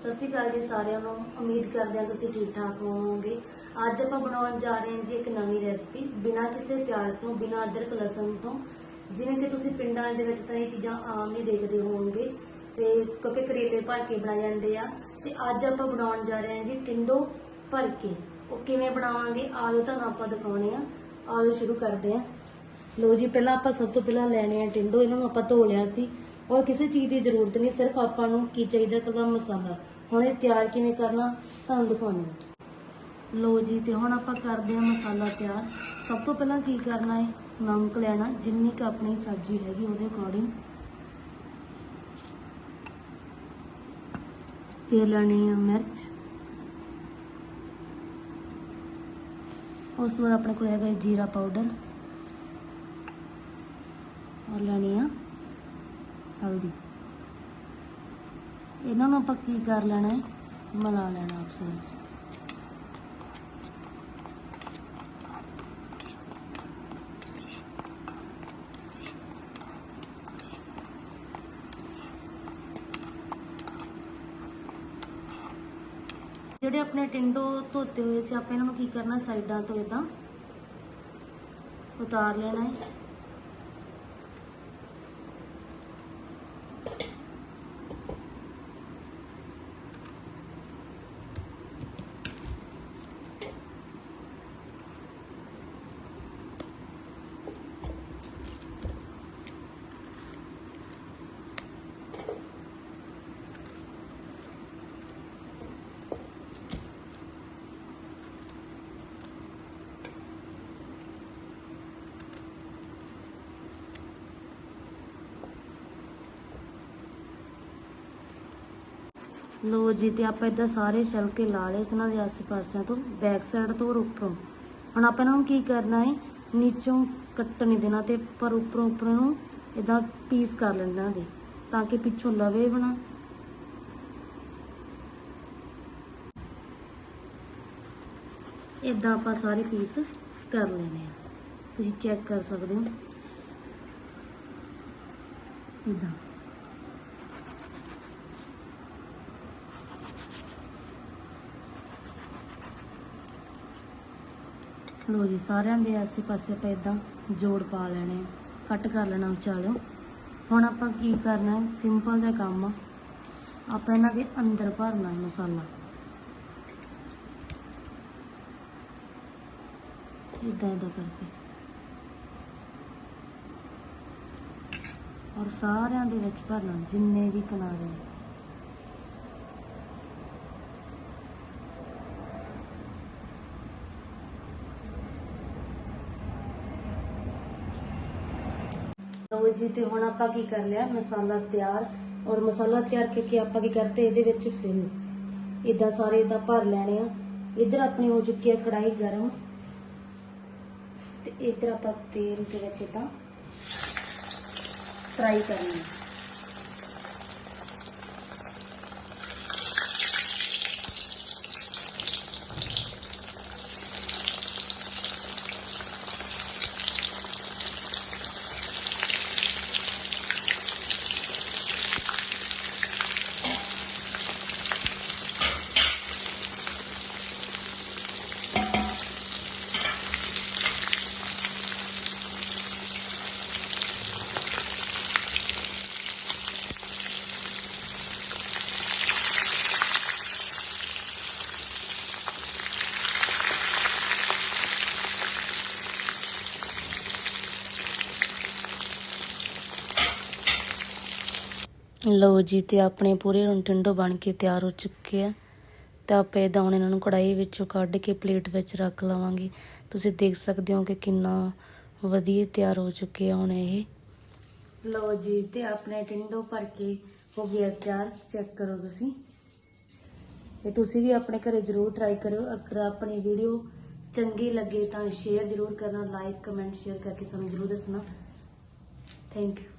ਸਤਿ ਸ਼੍ਰੀ ਅਕਾਲ ਜੀ ਸਾਰਿਆਂ ਨੂੰ। ਉਮੀਦ ਕਰਦੇ ਹਾਂ ਤੁਸੀਂ ਠੀਕ ਠਾਕ ਹੋਵੋਗੇ। ਅੱਜ ਆਪਾਂ ਬਣਾਉਣ ਜਾ ਰਹੇ ਹਾਂ ਜੀ ਇੱਕ ਨਵੀਂ ਰੈਸਪੀ ਬਿਨਾਂ ਕਿਸੇ ਪਿਆਜ਼ ਤੋਂ, ਬਿਨਾਂ ਅਦਰਕ, ਲਸਣ ਤੋਂ। ਜਿਵੇਂ ਕਿ ਤੁਸੀਂ ਪਿੰਡਾਂ ਦੇ ਵਿੱਚ ਤਾਂ ਇਹ ਚੀਜ਼ਾਂ ਆਮ ਹੀ ਦੇਖਦੇ ਹੋਵੋਗੇ। ਤੇ ਕਿਉਂਕਿ ਕਰੇਲੇ ਭਰ ਕੇ ਬਣਾਏ ਜਾਂਦੇ ਆ। ਤੇ ਅੱਜ ਆਪਾਂ ਬਣਾਉਣ ਜਾ ਰਹੇ ਹਾਂ ਜੀ ਟਿੰਡੋ ਭਰ ਕੇ। ਉਹ ਕਿਵੇਂ ਬਣਾਵਾਂਗੇ, ਆਜੋ ਤੁਹਾਨੂੰ ਆਪਾਂ ਦਿਖਾਉਣੇ ਆ ਆਜੋ ਸ਼ੁਰੂ ਕਰਦੇ ਹਾਂ। ਲੋ ਜੀ, ਪਹਿਲਾਂ ਆਪਾਂ ਸਭ ਤੋਂ ਪਹਿਲਾਂ ਲੈਣੇ ਆ ਟਿੰਡੋ। ਇਹਨਾਂ ਨੂੰ ਆਪਾਂ ਧੋ ਲਿਆ ਸੀ। ਔਰ ਕਿਸੇ ਚੀਜ਼ ਦੀ ਜ਼ਰੂਰਤ ਨਹੀਂ, ਸਿਰਫ ਆਪਾਂ ਨੂੰ ਕੀ ਚਾਹੀਦਾ ਕੱਲਾ ਮਸਾਲਾ। ਹੁਣ ਇਹ ਤਿਆਰ ਕਿਵੇਂ ਕਰਨਾ, ਤੁਹਾਨੂੰ ਦਿਖਾਉਂਦੇ ਹਾਂ। ਲੋ ਜੀ, ਤੇ ਹੁਣ ਆਪਾਂ ਕਰਦੇ ਹਾਂ ਮਸਾਲਾ ਤਿਆਰ। ਸਭ ਤੋਂ ਪਹਿਲਾਂ ਕੀ ਕਰਨਾ ਹੈ? ਨਮਕ ਲੈਣਾ, ਜਿੰਨੀ ਕੁ ਆਪਣੀ ਸਬਜ਼ੀ ਹੈਗੀ ਉਹਦੇ ਅਕੋਰਡਿੰਗ ਫਿਰ ਲੈਣੀ ਹੈ ਮਿਰਚ। ਉਸ ਤੋਂ ਬਾਅਦ ਆਪਣੇ ਕੋਲ ਹੈਗਾ ਜੀਰਾ ਪਾਊਡਰ। ਔਰ ਲੈਣੀ ਆ ਹਲਦੀ। ਇਹਨਾਂ ਨੂੰ ਆਪਾਂ ਕੀ ਕਰ ਲੈਣਾ ਹੈ? ਮਿਲਾ ਲੈਣਾ ਆਪਸ ਵਿੱਚ। ਜਿਹੜੇ ਆਪਣੇ ਟਿੰਡੋ ਧੋਤੇ ਹੋਏ ਸੀ, ਆਪਾਂ ਇਹਨਾਂ ਨੂੰ ਕੀ ਕਰਨਾ, ਸਾਈਡਾਂ ਤੋਂ ਇਦਾਂ ਉਤਾਰ ਲੈਣਾ ਹੈ। ਲੋ ਜੀ, ਤੇ ਆਪਾਂ ਇਦਾਂ ਸਾਰੇ ਛਿਲਕੇ ਲਾ ਲਏ ਇਹਨਾਂ ਦੇ ਆਸੇ ਪਾਸਿਆਂ ਤੋਂ ਬੈਕ ਸਾਈਡ ਤੋਂ ਔਰ ਉੱਪਰੋਂ। ਹੁਣ ਆਪਾਂ ਇਹਨਾਂ ਨੂੰ ਕੀ ਕਰਨਾ ਹੈ? ਨੀਚੋਂ ਕੱਟ ਨਹੀਂ ਦੇਣਾ ਤੇ ਪਰ ਉੱਪਰੋਂ ਉੱਪਰੋਂ ਨੂੰ ਇਦਾਂ ਪੀਸ ਕਰ ਲੈਣਾ ਦੇ, ਤਾਂ ਕਿ ਪਿੱਛੋਂ ਲਵੇ ਬਣਾ ਇਦਾਂ ਆਪਾਂ ਸਾਰੇ ਪੀਸ ਕਰ ਲੈਣੇ ਆ ਤੁਸੀਂ ਚੈੱਕ ਕਰ ਸਕਦੇ ਹੋ। ਇਦਾਂ ਲੋ ਜੀ, ਸਾਰਿਆਂ ਦੇ ਆਸੇ ਪਾਸੇ ਆਪਾਂ ਇਦਾਂ ਜੋੜ ਪਾ ਲੈਣੇ ਕੱਟ ਕਰ ਲੈਣਾ ਵਿਚਾਲਿਓ। ਹੁਣ ਆਪਾਂ ਕੀ ਕਰਨਾ ਸਿੰਪਲ ਜਿਹਾ ਕੰਮ ਆ। ਆਪਾਂ ਇਹਨਾਂ ਦੇ ਅੰਦਰ ਭਰਨਾ ਹੈ ਮਸਾਲਾ। ਇਦਾਂ ਇਦਾਂ ਕਰਕੇ। ਔਰ ਸਾਰਿਆਂ ਦੇ ਵਿੱਚ ਭਰਨਾ, ਜਿੰਨੇ ਵੀ ਕਿਨਾਰੇ ਨੇ ਜੀ ਤੇ ਹੁਣ ਆਪਾਂ ਕੀ ਕਰ ਲਿਆ? ਮਸਾਲਾ ਤਿਆਰ ਔਰ ਮਸਾਲਾ ਤਿਆਰ ਕਰਕੇ ਆਪਾਂ ਕੀ ਕਰਤੇ? ਇਹਦੇ ਵਿੱਚ ਫਿਲ ਇਦਾਂ ਸਾਰੇ ਇਦਾਂ ਭਰ ਲੈਣੇ ਆ। ਇਧਰ ਆਪਣੀ ਹੋ ਚੁੱਕੀ ਹੈ ਕੜਾਈ ਗਰਮ। ਤੇ ਇਧਰ ਆਪਾਂ ਤੇਲ ਦੇ ਵਿੱਚ ਇਦਾਂ ਫਰਾਈ ਕਰਨੀ। ਹੈ ਲਓ ਜੀ ਤੇ ਆਪਣੇ ਪੂਰੇ ਹੁਣ ਟਿੰਡੋ ਬਣ ਕੇ ਤਿਆਰ ਹੋ ਚੁੱਕੇ ਆ। ਤੇ ਆਪਾਂ ਇਹ ਹੁਣ ਇਹਨਾਂ ਨੂੰ ਕੜਾਈ ਵਿੱਚੋਂ ਕੱਢ ਕੇ ਪਲੇਟ ਵਿੱਚ ਰੱਖ ਲਵਾਂਗੇ। ਤੁਸੀਂ ਦੇਖ ਸਕਦੇ ਹੋ ਕਿ ਕਿੰਨਾ ਵਧੀਆ ਤਿਆਰ ਹੋ ਚੁੱਕੇ ਆ ਹੁਣ ਇਹ। ਲਓ ਜੀ ਤੇ ਆਪਣੇ ਟਿੰਡੋ ਭਰ ਕੇ ਹੋ ਗਿਆ ਤਿਆਰ। ਚੈੱਕ ਕਰੋ ਤੁਸੀਂ। ਤੇ ਤੁਸੀਂ ਵੀ ਆਪਣੇ ਘਰੇ ਜ਼ਰੂਰ ਟਰਾਈ ਕਰਿਓ। ਅਗਰ ਆਪਣੀ ਵੀਡੀਓ ਚੰਗੀ ਲੱਗੇ ਤਾਂ ਸ਼ੇਅਰ ਜ਼ਰੂਰ ਕਰਨਾ ਲਾਈਕ ਕਮੈਂਟ ਸ਼ੇਅਰ ਕਰਕੇ ਸਾਨੂੰ ਜ਼ਰੂਰ ਦੱਸਣਾ। Thank you